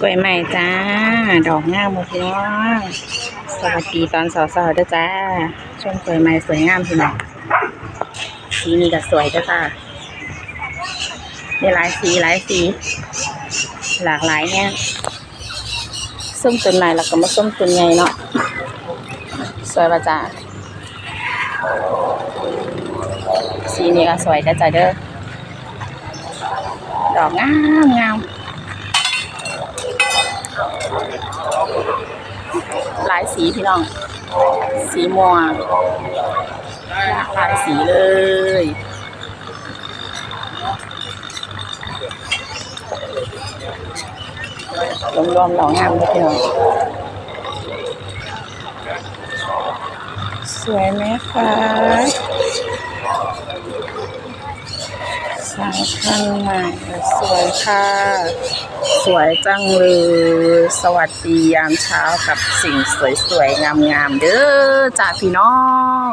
กล้วยใหม่จ้า ดอกงามหมดพี่น้องสวัสดีตอนสาวๆเด้อจ้าช่วงกล้วยใหม่สวยงามพี่น้องสีนี้ก็สวยเด้อจ้ามีหลายสีหลายสี หลากหลายเนี่ยส้มตุนไหนแล้วก็มาส้มตุนใหญ่เนาะสวยป่ะจ้าสีนี้ก็สวยเด้อจ้าเด้อดอกงามงาม หลายสีพี่น้อง สีม่วงหลากหลายสีเลยรวมๆดอกงามเลยพี่น้องสวยไหมคะ สายพันธุ์ใหม่สวยค่ะ สวยจังเลย สวัสดียามเช้ากับสิ่งสวยๆ งามๆ เด้อจ้าพี่น้อง